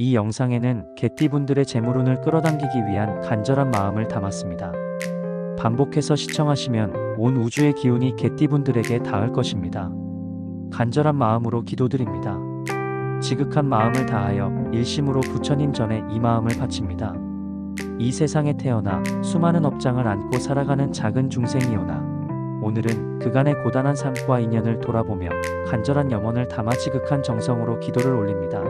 이 영상에는 개띠분들의 재물운을 끌어당기기 위한 간절한 마음을 담았습니다. 반복해서 시청하시면 온 우주의 기운이 개띠분들에게 닿을 것입니다. 간절한 마음으로 기도드립니다. 지극한 마음을 다하여 일심으로 부처님 전에 이 마음을 바칩니다. 이 세상에 태어나 수많은 업장을 안고 살아가는 작은 중생이오나 오늘은 그간의 고단한 삶과 인연을 돌아보며 간절한 염원을 담아 지극한 정성으로 기도를 올립니다.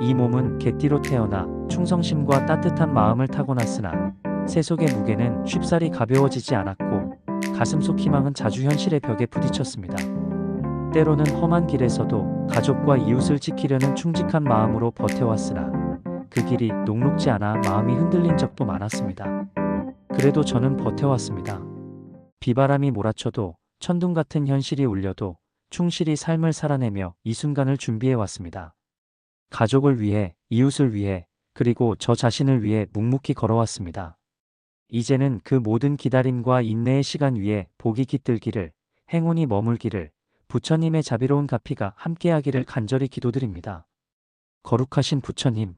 이 몸은 개띠로 태어나 충성심과 따뜻한 마음을 타고났으나 세속의 무게는 쉽사리 가벼워지지 않았고 가슴 속 희망은 자주 현실의 벽에 부딪혔습니다. 때로는 험한 길에서도 가족과 이웃을 지키려는 충직한 마음으로 버텨왔으나 그 길이 녹록지 않아 마음이 흔들린 적도 많았습니다. 그래도 저는 버텨왔습니다. 비바람이 몰아쳐도 천둥 같은 현실이 울려도 충실히 삶을 살아내며 이 순간을 준비해 왔습니다. 가족을 위해, 이웃을 위해, 그리고 저 자신을 위해 묵묵히 걸어왔습니다. 이제는 그 모든 기다림과 인내의 시간 위에 복이 깃들기를, 행운이 머물기를, 부처님의 자비로운 가피가 함께하기를 간절히 기도드립니다. 거룩하신 부처님,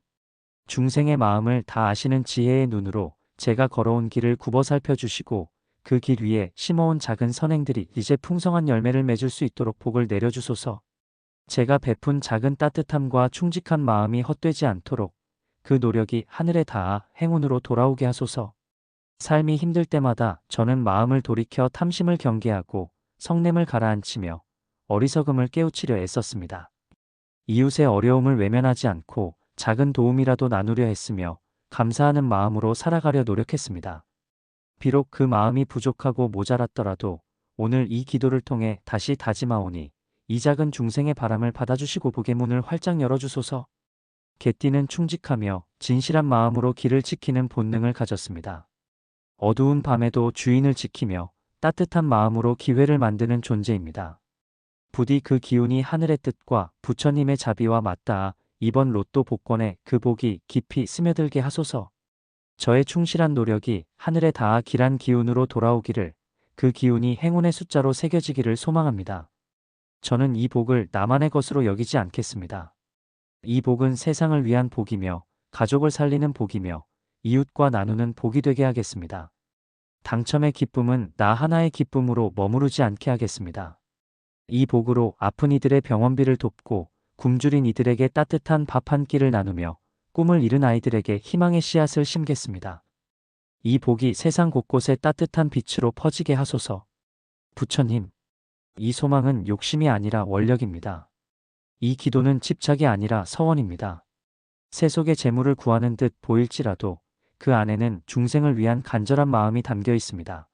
중생의 마음을 다 아시는 지혜의 눈으로 제가 걸어온 길을 굽어 살펴주시고 그 길 위에 심어온 작은 선행들이 이제 풍성한 열매를 맺을 수 있도록 복을 내려주소서. 제가 베푼 작은 따뜻함과 충직한 마음이 헛되지 않도록 그 노력이 하늘에 닿아 행운으로 돌아오게 하소서. 삶이 힘들 때마다 저는 마음을 돌이켜 탐심을 경계하고 성냄을 가라앉히며 어리석음을 깨우치려 애썼습니다. 이웃의 어려움을 외면하지 않고 작은 도움이라도 나누려 했으며 감사하는 마음으로 살아가려 노력했습니다. 비록 그 마음이 부족하고 모자랐더라도 오늘 이 기도를 통해 다시 다짐하오니 이 작은 중생의 바람을 받아주시고 복의 문을 활짝 열어주소서. 개띠는 충직하며 진실한 마음으로 길을 지키는 본능을 가졌습니다. 어두운 밤에도 주인을 지키며 따뜻한 마음으로 기회를 만드는 존재입니다. 부디 그 기운이 하늘의 뜻과 부처님의 자비와 맞닿아 이번 로또 복권에 그 복이 깊이 스며들게 하소서. 저의 충실한 노력이 하늘에 닿아 길한 기운으로 돌아오기를 그 기운이 행운의 숫자로 새겨지기를 소망합니다. 저는 이 복을 나만의 것으로 여기지 않겠습니다. 이 복은 세상을 위한 복이며 가족을 살리는 복이며 이웃과 나누는 복이 되게 하겠습니다. 당첨의 기쁨은 나 하나의 기쁨으로 머무르지 않게 하겠습니다. 이 복으로 아픈 이들의 병원비를 돕고 굶주린 이들에게 따뜻한 밥 한 끼를 나누며 꿈을 잃은 아이들에게 희망의 씨앗을 심겠습니다. 이 복이 세상 곳곳에 따뜻한 빛으로 퍼지게 하소서. 부처님, 이 소망은 욕심이 아니라 원력입니다. 이 기도는 집착이 아니라 서원입니다. 세속의 재물을 구하는 듯 보일지라도 그 안에는 중생을 위한 간절한 마음이 담겨 있습니다.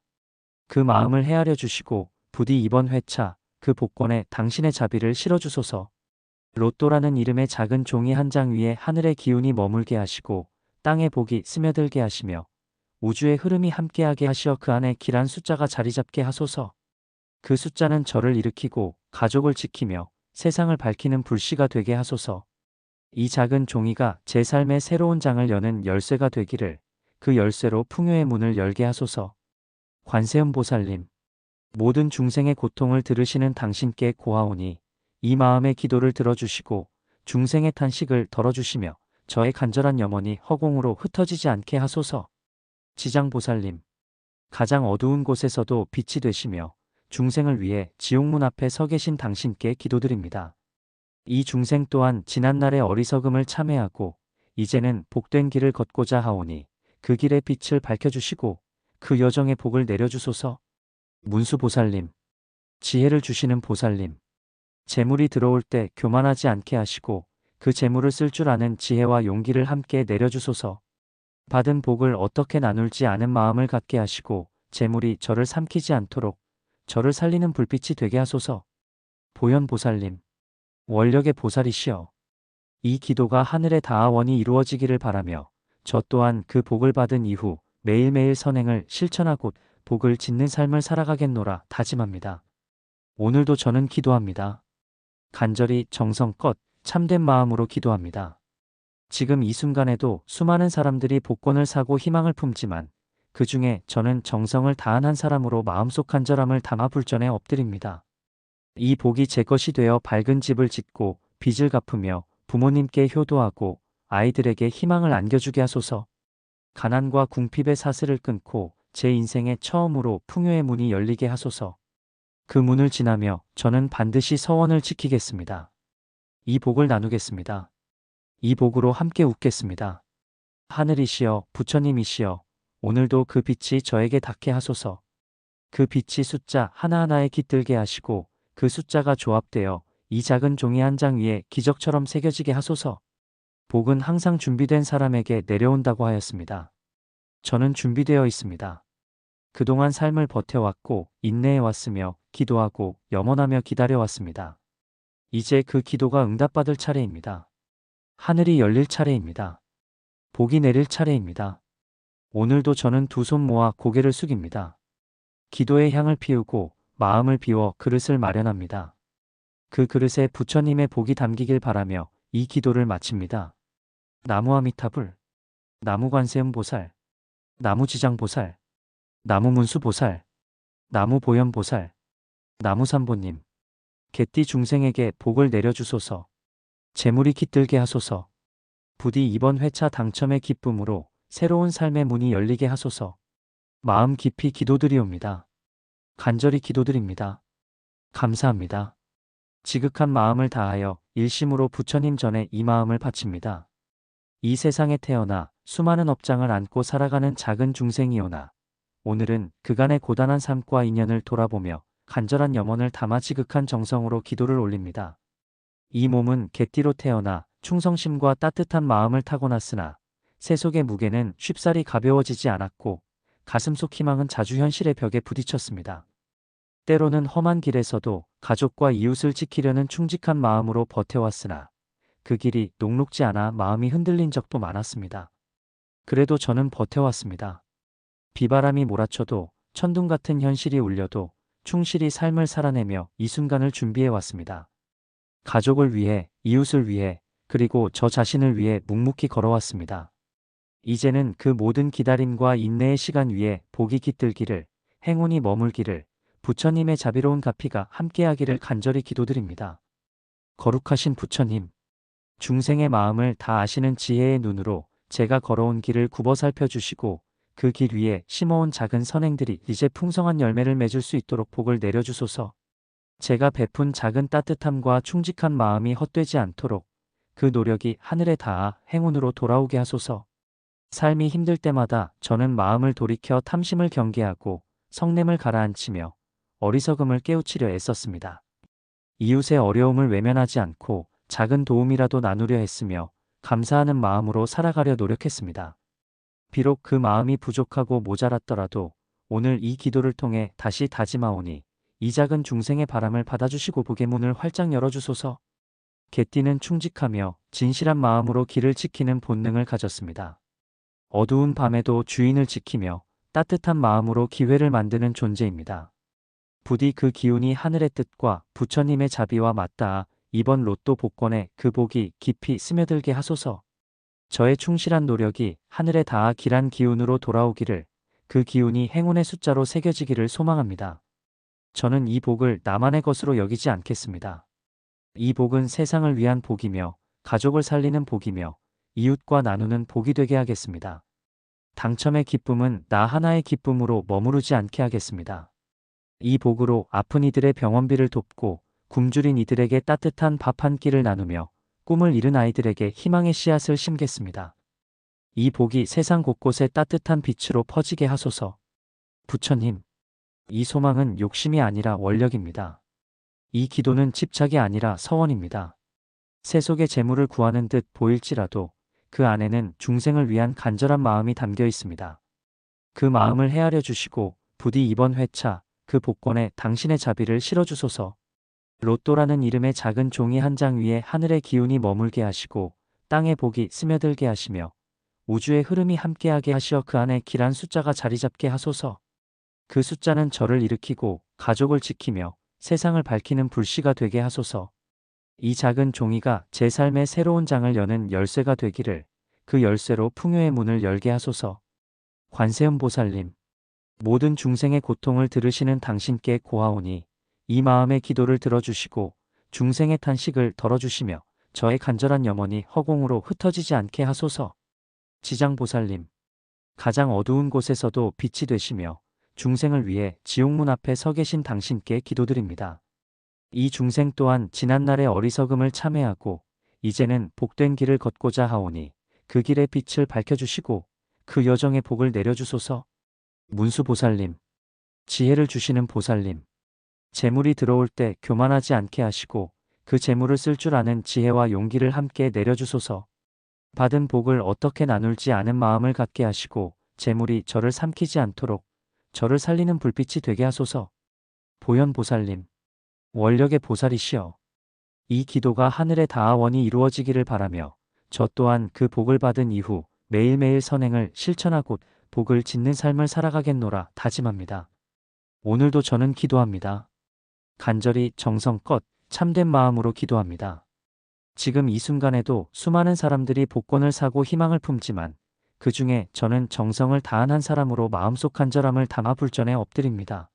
그 마음을 헤아려 주시고 부디 이번 회차 그 복권에 당신의 자비를 실어 주소서. 로또라는 이름의 작은 종이 한 장 위에 하늘의 기운이 머물게 하시고 땅의 복이 스며들게 하시며 우주의 흐름이 함께하게 하시어 그 안에 길한 숫자가 자리 잡게 하소서. 그 숫자는 저를 일으키고 가족을 지키며 세상을 밝히는 불씨가 되게 하소서. 이 작은 종이가 제 삶의 새로운 장을 여는 열쇠가 되기를 그 열쇠로 풍요의 문을 열게 하소서. 관세음 보살님, 모든 중생의 고통을 들으시는 당신께 고하오니 이 마음의 기도를 들어주시고 중생의 탄식을 덜어주시며 저의 간절한 염원이 허공으로 흩어지지 않게 하소서. 지장 보살님, 가장 어두운 곳에서도 빛이 되시며 중생을 위해 지옥문 앞에 서 계신 당신께 기도드립니다. 이 중생 또한 지난날의 어리석음을 참회하고 이제는 복된 길을 걷고자 하오니 그 길의 빛을 밝혀주시고 그 여정의 복을 내려주소서. 문수보살님, 지혜를 주시는 보살님, 재물이 들어올 때 교만하지 않게 하시고 그 재물을 쓸 줄 아는 지혜와 용기를 함께 내려주소서. 받은 복을 어떻게 나눌지 아는 마음을 갖게 하시고 재물이 저를 삼키지 않도록 저를 살리는 불빛이 되게 하소서. 보현보살님, 원력의 보살이시여. 이 기도가 하늘에 닿아 원이 이루어지기를 바라며 저 또한 그 복을 받은 이후 매일매일 선행을 실천하고 복을 짓는 삶을 살아가겠노라 다짐합니다. 오늘도 저는 기도합니다. 간절히 정성껏 참된 마음으로 기도합니다. 지금 이 순간에도 수많은 사람들이 복권을 사고 희망을 품지만 그 중에 저는 정성을 다한 한 사람으로 마음속 간절함을 담아 불전에 엎드립니다. 이 복이 제 것이 되어 밝은 집을 짓고 빚을 갚으며 부모님께 효도하고 아이들에게 희망을 안겨주게 하소서. 가난과 궁핍의 사슬을 끊고 제 인생에 처음으로 풍요의 문이 열리게 하소서. 그 문을 지나며 저는 반드시 서원을 지키겠습니다. 이 복을 나누겠습니다. 이 복으로 함께 웃겠습니다. 하늘이시여 부처님이시여 오늘도 그 빛이 저에게 닿게 하소서. 그 빛이 숫자 하나하나에 깃들게 하시고 그 숫자가 조합되어 이 작은 종이 한 장 위에 기적처럼 새겨지게 하소서. 복은 항상 준비된 사람에게 내려온다고 하였습니다. 저는 준비되어 있습니다. 그동안 삶을 버텨왔고 인내해 왔으며 기도하고 염원하며 기다려왔습니다. 이제 그 기도가 응답받을 차례입니다. 하늘이 열릴 차례입니다. 복이 내릴 차례입니다. 오늘도 저는 두 손 모아 고개를 숙입니다. 기도의 향을 피우고 마음을 비워 그릇을 마련합니다. 그 그릇에 부처님의 복이 담기길 바라며 이 기도를 마칩니다. 나무 아미타불, 나무 관세음 보살, 나무 지장 보살, 나무 문수 보살, 나무 보현 보살, 나무 삼보님, 개띠 중생에게 복을 내려주소서. 재물이 깃들게 하소서. 부디 이번 회차 당첨의 기쁨으로 새로운 삶의 문이 열리게 하소서. 마음 깊이 기도드리옵니다. 간절히 기도드립니다. 감사합니다. 지극한 마음을 다하여 일심으로 부처님 전에 이 마음을 바칩니다. 이 세상에 태어나 수많은 업장을 안고 살아가는 작은 중생이오나 오늘은 그간의 고단한 삶과 인연을 돌아보며 간절한 염원을 담아 지극한 정성으로 기도를 올립니다. 이 몸은 개띠로 태어나 충성심과 따뜻한 마음을 타고났으나 세속의 무게는 쉽사리 가벼워지지 않았고 가슴 속 희망은 자주 현실의 벽에 부딪혔습니다. 때로는 험한 길에서도 가족과 이웃을 지키려는 충직한 마음으로 버텨왔으나 그 길이 녹록지 않아 마음이 흔들린 적도 많았습니다. 그래도 저는 버텨왔습니다. 비바람이 몰아쳐도 천둥 같은 현실이 울려도 충실히 삶을 살아내며 이 순간을 준비해 왔습니다. 가족을 위해, 이웃을 위해, 그리고 저 자신을 위해 묵묵히 걸어왔습니다. 이제는 그 모든 기다림과 인내의 시간 위에 복이 깃들기를, 행운이 머물기를, 부처님의 자비로운 가피가 함께하기를 간절히 기도드립니다. 거룩하신 부처님, 중생의 마음을 다 아시는 지혜의 눈으로 제가 걸어온 길을 굽어 살펴주시고 그 길 위에 심어온 작은 선행들이 이제 풍성한 열매를 맺을 수 있도록 복을 내려주소서. 제가 베푼 작은 따뜻함과 충직한 마음이 헛되지 않도록 그 노력이 하늘에 닿아 행운으로 돌아오게 하소서. 삶이 힘들 때마다 저는 마음을 돌이켜 탐심을 경계하고 성냄을 가라앉히며 어리석음을 깨우치려 애썼습니다. 이웃의 어려움을 외면하지 않고 작은 도움이라도 나누려 했으며 감사하는 마음으로 살아가려 노력했습니다. 비록 그 마음이 부족하고 모자랐더라도 오늘 이 기도를 통해 다시 다짐하오니 이 작은 중생의 바람을 받아주시고 복의 문을 활짝 열어주소서. 개띠는 충직하며 진실한 마음으로 길을 지키는 본능을 가졌습니다. 어두운 밤에도 주인을 지키며 따뜻한 마음으로 기회를 만드는 존재입니다. 부디 그 기운이 하늘의 뜻과 부처님의 자비와 맞닿아 이번 로또 복권에 그 복이 깊이 스며들게 하소서. 저의 충실한 노력이 하늘에 닿아 길한 기운으로 돌아오기를 그 기운이 행운의 숫자로 새겨지기를 소망합니다. 저는 이 복을 나만의 것으로 여기지 않겠습니다. 이 복은 세상을 위한 복이며 가족을 살리는 복이며 이웃과 나누는 복이 되게 하겠습니다. 당첨의 기쁨은 나 하나의 기쁨으로 머무르지 않게 하겠습니다. 이 복으로 아픈 이들의 병원비를 돕고 굶주린 이들에게 따뜻한 밥 한 끼를 나누며 꿈을 잃은 아이들에게 희망의 씨앗을 심겠습니다. 이 복이 세상 곳곳에 따뜻한 빛으로 퍼지게 하소서. 부처님, 이 소망은 욕심이 아니라 원력입니다. 이 기도는 집착이 아니라 서원입니다. 세속의 재물을 구하는 듯 보일지라도 그 안에는 중생을 위한 간절한 마음이 담겨 있습니다. 그 마음을 헤아려 주시고 부디 이번 회차 그 복권에 당신의 자비를 실어주소서. 로또라는 이름의 작은 종이 한 장 위에 하늘의 기운이 머물게 하시고 땅의 복이 스며들게 하시며 우주의 흐름이 함께하게 하시어 그 안에 길한 숫자가 자리 잡게 하소서. 그 숫자는 저를 일으키고 가족을 지키며 세상을 밝히는 불씨가 되게 하소서. 이 작은 종이가 제 삶의 새로운 장을 여는 열쇠가 되기를 그 열쇠로 풍요의 문을 열게 하소서. 관세음 보살님, 모든 중생의 고통을 들으시는 당신께 고하오니 이 마음의 기도를 들어주시고 중생의 탄식을 덜어주시며 저의 간절한 염원이 허공으로 흩어지지 않게 하소서. 지장보살님. 가장 어두운 곳에서도 빛이 되시며 중생을 위해 지옥문 앞에 서 계신 당신께 기도드립니다. 이 중생 또한 지난날의 어리석음을 참회하고 이제는 복된 길을 걷고자 하오니 그 길의 빛을 밝혀주시고 그 여정의 복을 내려주소서. 문수보살님. 지혜를 주시는 보살님. 재물이 들어올 때 교만하지 않게 하시고 그 재물을 쓸 줄 아는 지혜와 용기를 함께 내려주소서. 받은 복을 어떻게 나눌지 아는 마음을 갖게 하시고 재물이 저를 삼키지 않도록 저를 살리는 불빛이 되게 하소서. 보현보살님. 원력의 보살이시여. 이 기도가 하늘에 닿아 원이 이루어지기를 바라며 저 또한 그 복을 받은 이후 매일매일 선행을 실천하고 복을 짓는 삶을 살아가겠노라 다짐합니다. 오늘도 저는 기도합니다. 간절히 정성껏 참된 마음으로 기도합니다. 지금 이 순간에도 수많은 사람들이 복권을 사고 희망을 품지만 그 중에 저는 정성을 다한 한 사람으로 마음속 간절함을 담아 불전에 엎드립니다.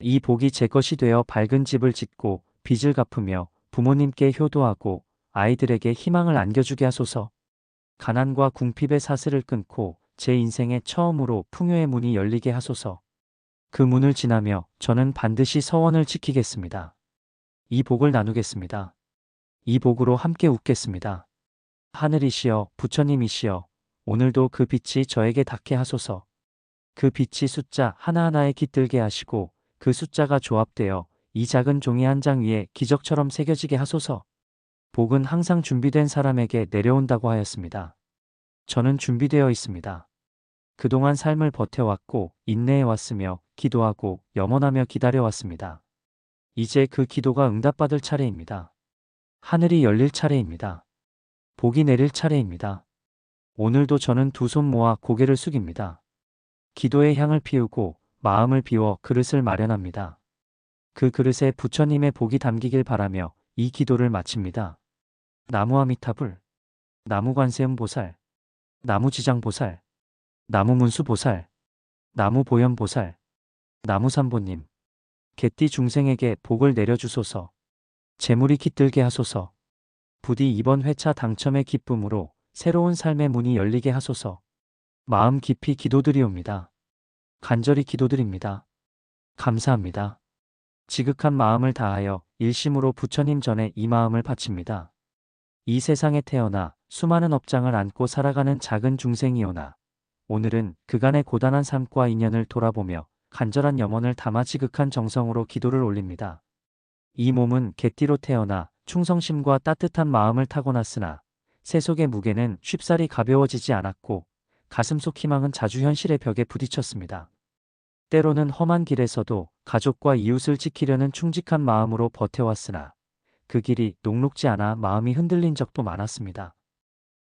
이 복이 제 것이 되어 밝은 집을 짓고 빚을 갚으며 부모님께 효도하고 아이들에게 희망을 안겨주게 하소서. 가난과 궁핍의 사슬을 끊고 제 인생에 처음으로 풍요의 문이 열리게 하소서. 그 문을 지나며 저는 반드시 서원을 지키겠습니다. 이 복을 나누겠습니다. 이 복으로 함께 웃겠습니다. 하늘이시여 부처님이시여 오늘도 그 빛이 저에게 닿게 하소서. 그 빛이 숫자 하나하나에 깃들게 하시고 그 숫자가 조합되어 이 작은 종이 한 장 위에 기적처럼 새겨지게 하소서. 복은 항상 준비된 사람에게 내려온다고 하였습니다. 저는 준비되어 있습니다. 그동안 삶을 버텨왔고 인내해 왔으며 기도하고 염원하며 기다려왔습니다. 이제 그 기도가 응답받을 차례입니다. 하늘이 열릴 차례입니다. 복이 내릴 차례입니다. 오늘도 저는 두 손 모아 고개를 숙입니다. 기도의 향을 피우고 마음을 비워 그릇을 마련합니다. 그 그릇에 부처님의 복이 담기길 바라며 이 기도를 마칩니다. 나무 아미타불, 나무 관세음 보살, 나무 지장 보살, 나무 문수 보살, 나무 보현 보살, 나무 삼보님, 개띠 중생에게 복을 내려주소서. 재물이 깃들게 하소서. 부디 이번 회차 당첨의 기쁨으로 새로운 삶의 문이 열리게 하소서. 마음 깊이 기도드리옵니다. 간절히 기도드립니다. 감사합니다. 지극한 마음을 다하여 일심으로 부처님 전에 이 마음을 바칩니다. 이 세상에 태어나 수많은 업장을 안고 살아가는 작은 중생이오나 오늘은 그간의 고단한 삶과 인연을 돌아보며 간절한 염원을 담아 지극한 정성으로 기도를 올립니다. 이 몸은 개띠로 태어나 충성심과 따뜻한 마음을 타고났으나 세속의 무게는 쉽사리 가벼워지지 않았고 가슴속 희망은 자주 현실의 벽에 부딪혔습니다. 때로는 험한 길에서도 가족과 이웃을 지키려는 충직한 마음으로 버텨왔으나 그 길이 녹록지 않아 마음이 흔들린 적도 많았습니다.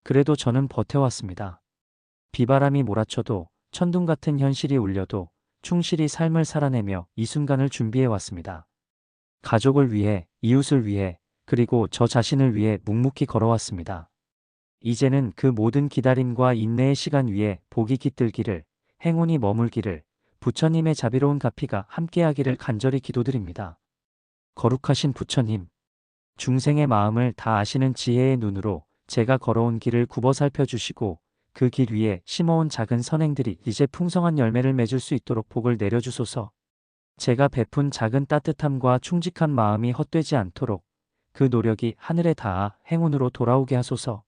그래도 저는 버텨왔습니다. 비바람이 몰아쳐도 천둥 같은 현실이 울려도 충실히 삶을 살아내며 이 순간을 준비해 왔습니다. 가족을 위해, 이웃을 위해, 그리고 저 자신을 위해 묵묵히 걸어왔습니다. 이제는 그 모든 기다림과 인내의 시간 위에 복이 깃들기를, 행운이 머물기를, 부처님의 자비로운 가피가 함께하기를 간절히 기도드립니다. 거룩하신 부처님, 중생의 마음을 다 아시는 지혜의 눈으로 제가 걸어온 길을 굽어 살펴주시고 그 길 위에 심어온 작은 선행들이 이제 풍성한 열매를 맺을 수 있도록 복을 내려주소서. 제가 베푼 작은 따뜻함과 충직한 마음이 헛되지 않도록 그 노력이 하늘에 닿아 행운으로 돌아오게 하소서.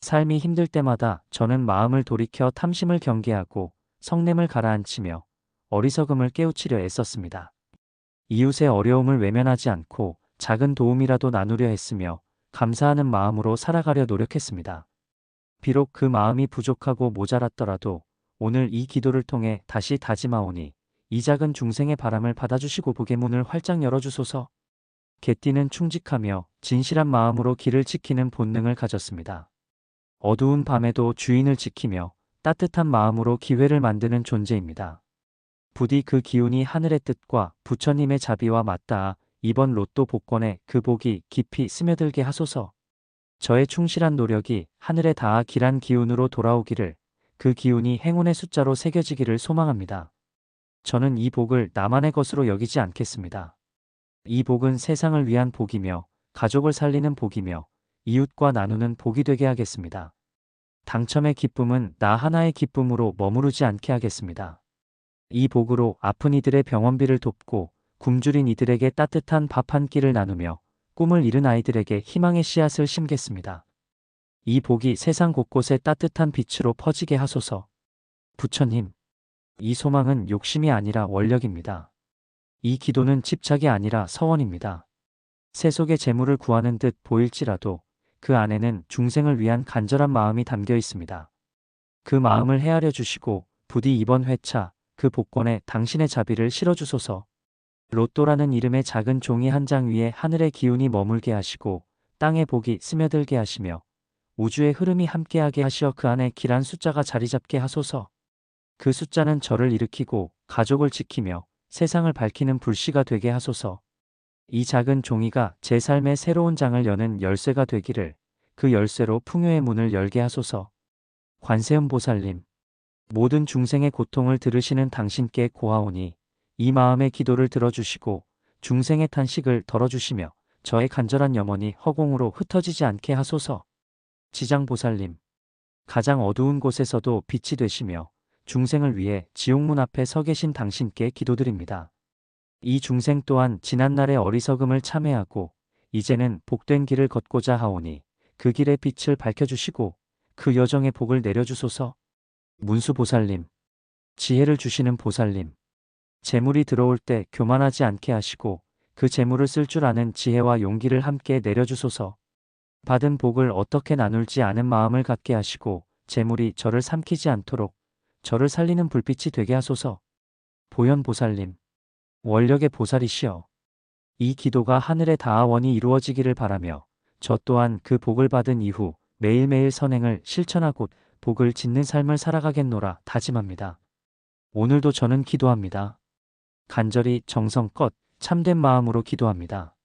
삶이 힘들 때마다 저는 마음을 돌이켜 탐심을 경계하고 성냄을 가라앉히며 어리석음을 깨우치려 애썼습니다. 이웃의 어려움을 외면하지 않고 작은 도움이라도 나누려 했으며 감사하는 마음으로 살아가려 노력했습니다. 비록 그 마음이 부족하고 모자랐더라도 오늘 이 기도를 통해 다시 다짐하오니 이 작은 중생의 바람을 받아주시고 복의 문을 활짝 열어주소서. 개띠는 충직하며 진실한 마음으로 길을 지키는 본능을 가졌습니다. 어두운 밤에도 주인을 지키며 따뜻한 마음으로 기회를 만드는 존재입니다. 부디 그 기운이 하늘의 뜻과 부처님의 자비와 맞닿아 이번 로또 복권에 그 복이 깊이 스며들게 하소서. 저의 충실한 노력이 하늘에 닿아 길한 기운으로 돌아오기를 그 기운이 행운의 숫자로 새겨지기를 소망합니다. 저는 이 복을 나만의 것으로 여기지 않겠습니다. 이 복은 세상을 위한 복이며 가족을 살리는 복이며 이웃과 나누는 복이 되게 하겠습니다. 당첨의 기쁨은 나 하나의 기쁨으로 머무르지 않게 하겠습니다. 이 복으로 아픈 이들의 병원비를 돕고 굶주린 이들에게 따뜻한 밥 한 끼를 나누며 꿈을 잃은 아이들에게 희망의 씨앗을 심겠습니다. 이 복이 세상 곳곳에 따뜻한 빛으로 퍼지게 하소서. 부처님, 이 소망은 욕심이 아니라 원력입니다. 이 기도는 집착이 아니라 서원입니다. 세속의 재물을 구하는 듯 보일지라도 그 안에는 중생을 위한 간절한 마음이 담겨 있습니다. 그 마음을 헤아려 주시고 부디 이번 회차 그 복권에 당신의 자비를 실어 주소서. 로또라는 이름의 작은 종이 한 장 위에 하늘의 기운이 머물게 하시고 땅의 복이 스며들게 하시며 우주의 흐름이 함께하게 하시어 그 안에 길한 숫자가 자리 잡게 하소서. 그 숫자는 저를 일으키고 가족을 지키며 세상을 밝히는 불씨가 되게 하소서. 이 작은 종이가 제 삶의 새로운 장을 여는 열쇠가 되기를 그 열쇠로 풍요의 문을 열게 하소서. 관세음 보살님, 모든 중생의 고통을 들으시는 당신께 고하오니 이 마음의 기도를 들어주시고 중생의 탄식을 덜어주시며 저의 간절한 염원이 허공으로 흩어지지 않게 하소서. 지장보살님, 가장 어두운 곳에서도 빛이 되시며 중생을 위해 지옥문 앞에 서 계신 당신께 기도드립니다. 이 중생 또한 지난날의 어리석음을 참회하고 이제는 복된 길을 걷고자 하오니 그 길의 빛을 밝혀주시고 그 여정의 복을 내려주소서. 문수보살님, 지혜를 주시는 보살님, 재물이 들어올 때 교만하지 않게 하시고 그 재물을 쓸 줄 아는 지혜와 용기를 함께 내려주소서. 받은 복을 어떻게 나눌지 아는 마음을 갖게 하시고 재물이 저를 삼키지 않도록 저를 살리는 불빛이 되게 하소서. 보현보살님, 원력의 보살이시여. 이 기도가 하늘의 다하원이 이루어지기를 바라며 저 또한 그 복을 받은 이후 매일매일 선행을 실천하고 복을 짓는 삶을 살아가겠노라 다짐합니다. 오늘도 저는 기도합니다. 간절히 정성껏 참된 마음으로 기도합니다.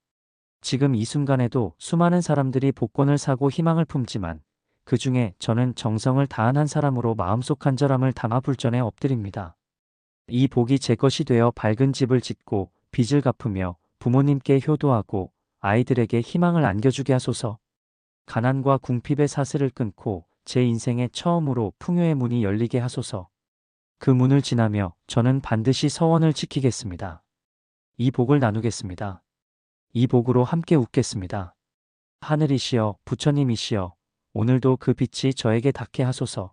지금 이 순간에도 수많은 사람들이 복권을 사고 희망을 품지만 그 중에 저는 정성을 다한 한 사람으로 마음속 간절함을 담아 불전에 엎드립니다. 이 복이 제 것이 되어 밝은 집을 짓고 빚을 갚으며 부모님께 효도하고 아이들에게 희망을 안겨주게 하소서. 가난과 궁핍의 사슬을 끊고 제 인생에 처음으로 풍요의 문이 열리게 하소서. 그 문을 지나며 저는 반드시 서원을 지키겠습니다. 이 복을 나누겠습니다. 이 복으로 함께 웃겠습니다. 하늘이시여 부처님이시여 오늘도 그 빛이 저에게 닿게 하소서.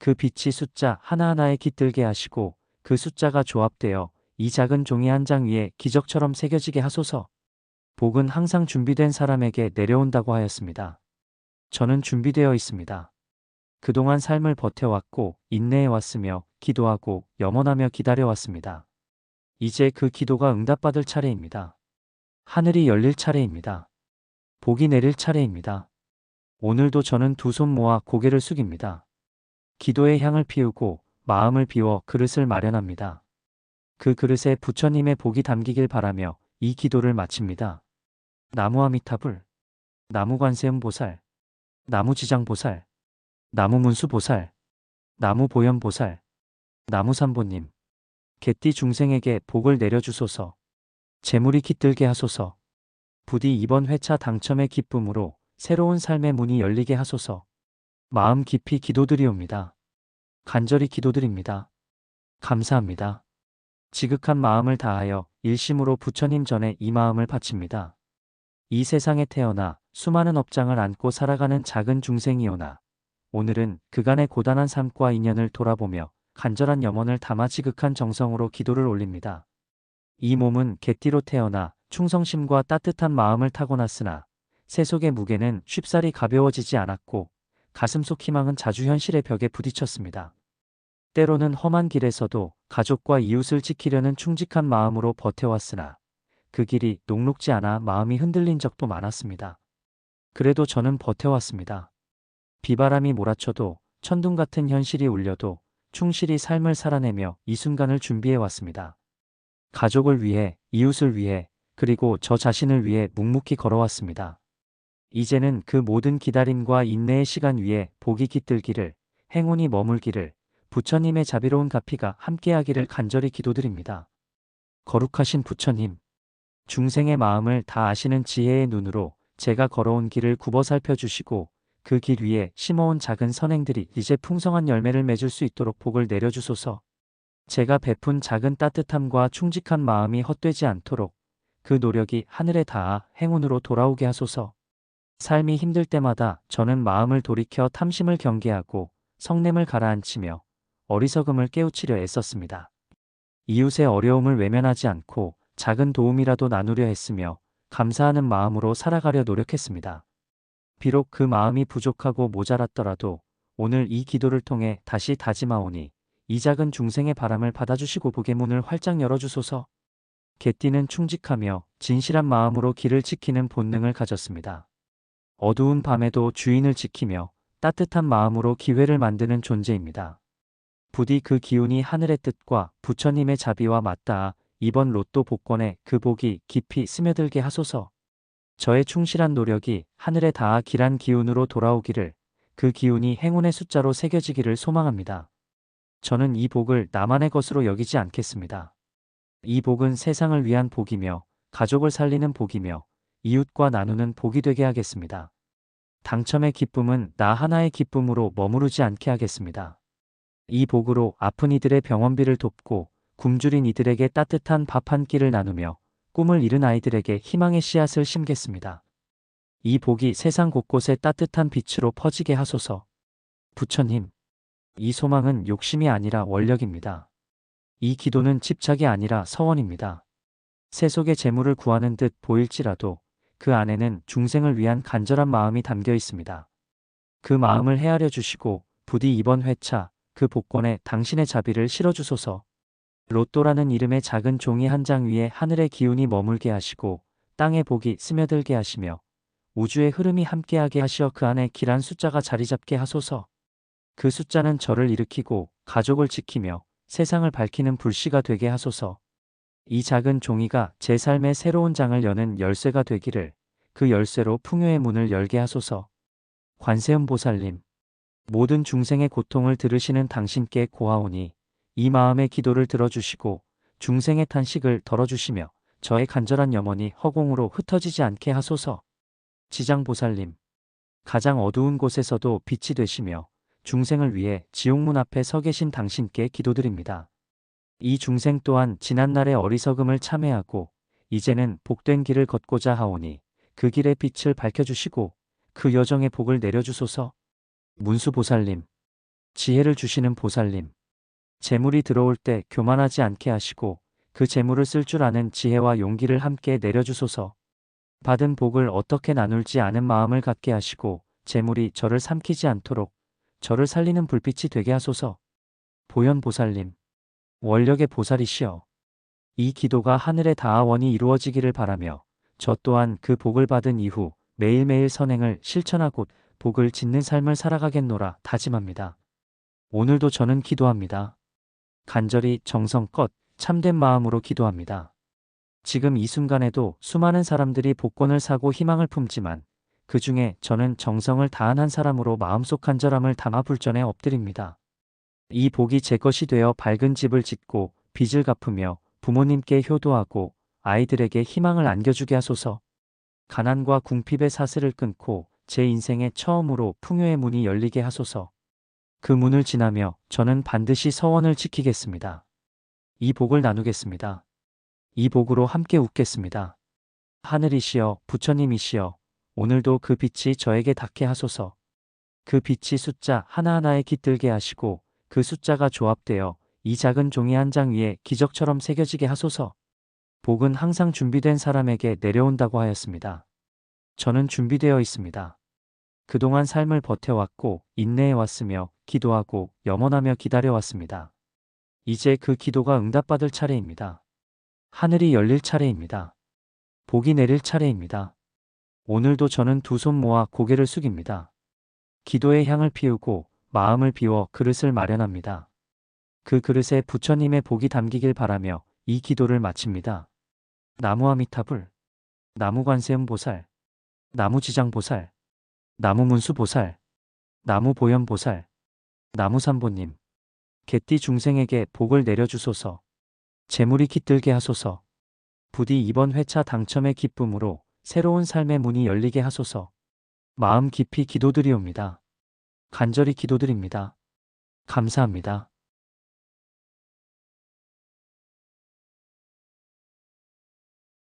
그 빛이 숫자 하나하나에 깃들게 하시고 그 숫자가 조합되어 이 작은 종이 한 장 위에 기적처럼 새겨지게 하소서. 복은 항상 준비된 사람에게 내려온다고 하였습니다. 저는 준비되어 있습니다. 그동안 삶을 버텨왔고 인내해 왔으며 기도하고 염원하며 기다려왔습니다. 이제 그 기도가 응답받을 차례입니다. 하늘이 열릴 차례입니다. 복이 내릴 차례입니다. 오늘도 저는 두 손 모아 고개를 숙입니다. 기도의 향을 피우고 마음을 비워 그릇을 마련합니다. 그 그릇에 부처님의 복이 담기길 바라며 이 기도를 마칩니다. 나무아미타불, 나무관세음보살, 나무지장보살, 나무문수보살, 나무보현보살, 나무산보님, 개띠 중생에게 복을 내려주소서. 재물이 깃들게 하소서. 부디 이번 회차 당첨의 기쁨으로 새로운 삶의 문이 열리게 하소서. 마음 깊이 기도드리옵니다. 간절히 기도드립니다. 감사합니다. 지극한 마음을 다하여 일심으로 부처님 전에 이 마음을 바칩니다. 이 세상에 태어나 수많은 업장을 안고 살아가는 작은 중생이오나 오늘은 그간의 고단한 삶과 인연을 돌아보며 간절한 염원을 담아 지극한 정성으로 기도를 올립니다. 이 몸은 개띠로 태어나 충성심과 따뜻한 마음을 타고났으나 세속의 무게는 쉽사리 가벼워지지 않았고 가슴속 희망은 자주 현실의 벽에 부딪혔습니다. 때로는 험한 길에서도 가족과 이웃을 지키려는 충직한 마음으로 버텨왔으나 그 길이 녹록지 않아 마음이 흔들린 적도 많았습니다. 그래도 저는 버텨왔습니다. 비바람이 몰아쳐도 천둥 같은 현실이 울려도 충실히 삶을 살아내며 이 순간을 준비해왔습니다. 가족을 위해, 이웃을 위해, 그리고 저 자신을 위해 묵묵히 걸어왔습니다. 이제는 그 모든 기다림과 인내의 시간 위에 복이 깃들기를, 행운이 머물기를, 부처님의 자비로운 가피가 함께하기를 간절히 기도드립니다. 거룩하신 부처님, 중생의 마음을 다 아시는 지혜의 눈으로 제가 걸어온 길을 굽어 살펴주시고 그 길 위에 심어온 작은 선행들이 이제 풍성한 열매를 맺을 수 있도록 복을 내려주소서. 제가 베푼 작은 따뜻함과 충직한 마음이 헛되지 않도록 그 노력이 하늘에 닿아 행운으로 돌아오게 하소서. 삶이 힘들 때마다 저는 마음을 돌이켜 탐심을 경계하고 성냄을 가라앉히며 어리석음을 깨우치려 애썼습니다. 이웃의 어려움을 외면하지 않고 작은 도움이라도 나누려 했으며 감사하는 마음으로 살아가려 노력했습니다. 비록 그 마음이 부족하고 모자랐더라도 오늘 이 기도를 통해 다시 다짐하오니 이 작은 중생의 바람을 받아주시고 복의 문을 활짝 열어주소서. 개띠는 충직하며 진실한 마음으로 길을 지키는 본능을 가졌습니다. 어두운 밤에도 주인을 지키며 따뜻한 마음으로 기회를 만드는 존재입니다. 부디 그 기운이 하늘의 뜻과 부처님의 자비와 맞닿아 이번 로또 복권에 그 복이 깊이 스며들게 하소서. 저의 충실한 노력이 하늘에 닿아 길한 기운으로 돌아오기를 그 기운이 행운의 숫자로 새겨지기를 소망합니다. 저는 이 복을 나만의 것으로 여기지 않겠습니다. 이 복은 세상을 위한 복이며 가족을 살리는 복이며 이웃과 나누는 복이 되게 하겠습니다. 당첨의 기쁨은 나 하나의 기쁨으로 머무르지 않게 하겠습니다. 이 복으로 아픈 이들의 병원비를 돕고 굶주린 이들에게 따뜻한 밥 한 끼를 나누며 꿈을 잃은 아이들에게 희망의 씨앗을 심겠습니다. 이 복이 세상 곳곳에 따뜻한 빛으로 퍼지게 하소서. 부처님, 이 소망은 욕심이 아니라 원력입니다. 이 기도는 집착이 아니라 서원입니다. 세속의 재물을 구하는 듯 보일지라도 그 안에는 중생을 위한 간절한 마음이 담겨 있습니다. 그 마음을 헤아려 주시고 부디 이번 회차 그 복권에 당신의 자비를 실어 주소서. 로또라는 이름의 작은 종이 한 장 위에 하늘의 기운이 머물게 하시고 땅의 복이 스며들게 하시며 우주의 흐름이 함께하게 하시어 그 안에 길한 숫자가 자리 잡게 하소서. 그 숫자는 저를 일으키고 가족을 지키며 세상을 밝히는 불씨가 되게 하소서. 이 작은 종이가 제 삶의 새로운 장을 여는 열쇠가 되기를 그 열쇠로 풍요의 문을 열게 하소서. 관세음 보살님, 모든 중생의 고통을 들으시는 당신께 고하오니 이 마음의 기도를 들어주시고 중생의 탄식을 덜어주시며 저의 간절한 염원이 허공으로 흩어지지 않게 하소서. 지장보살님, 가장 어두운 곳에서도 빛이 되시며 중생을 위해 지옥문 앞에 서 계신 당신께 기도드립니다. 이 중생 또한 지난날의 어리석음을 참회하고 이제는 복된 길을 걷고자 하오니 그 길의 빛을 밝혀주시고 그 여정의 복을 내려주소서. 문수보살님, 지혜를 주시는 보살님, 재물이 들어올 때 교만하지 않게 하시고 그 재물을 쓸 줄 아는 지혜와 용기를 함께 내려주소서. 받은 복을 어떻게 나눌지 아는 마음을 갖게 하시고 재물이 저를 삼키지 않도록 저를 살리는 불빛이 되게 하소서. 보현보살님, 원력의 보살이시여. 이 기도가 하늘의 다하원이 이루어지기를 바라며 저 또한 그 복을 받은 이후 매일매일 선행을 실천하고 복을 짓는 삶을 살아가겠노라 다짐합니다. 오늘도 저는 기도합니다. 간절히 정성껏 참된 마음으로 기도합니다. 지금 이 순간에도 수많은 사람들이 복권을 사고 희망을 품지만 그 중에 저는 정성을 다한 한 사람으로 마음속 간절함을 담아 불전에 엎드립니다. 이 복이 제 것이 되어 밝은 집을 짓고 빚을 갚으며 부모님께 효도하고 아이들에게 희망을 안겨주게 하소서. 가난과 궁핍의 사슬을 끊고 제 인생에 처음으로 풍요의 문이 열리게 하소서. 그 문을 지나며 저는 반드시 서원을 지키겠습니다. 이 복을 나누겠습니다. 이 복으로 함께 웃겠습니다. 하늘이시여 부처님이시여 오늘도 그 빛이 저에게 닿게 하소서. 그 빛이 숫자 하나하나에 깃들게 하시고 그 숫자가 조합되어 이 작은 종이 한 장 위에 기적처럼 새겨지게 하소서. 복은 항상 준비된 사람에게 내려온다고 하였습니다. 저는 준비되어 있습니다. 그동안 삶을 버텨왔고 인내해왔으며 기도하고 염원하며 기다려왔습니다. 이제 그 기도가 응답받을 차례입니다. 하늘이 열릴 차례입니다. 복이 내릴 차례입니다. 오늘도 저는 두 손 모아 고개를 숙입니다. 기도의 향을 피우고 마음을 비워 그릇을 마련합니다. 그 그릇에 부처님의 복이 담기길 바라며 이 기도를 마칩니다. 나무 아미타불, 나무 관세음 보살, 나무 지장 보살, 나무 문수 보살, 나무 보현 보살, 나무 삼보님, 개띠 중생에게 복을 내려주소서. 재물이 깃들게 하소서. 부디 이번 회차 당첨의 기쁨으로 새로운 삶의 문이 열리게 하소서. 마음 깊이 기도드리옵니다. 간절히 기도드립니다. 감사합니다.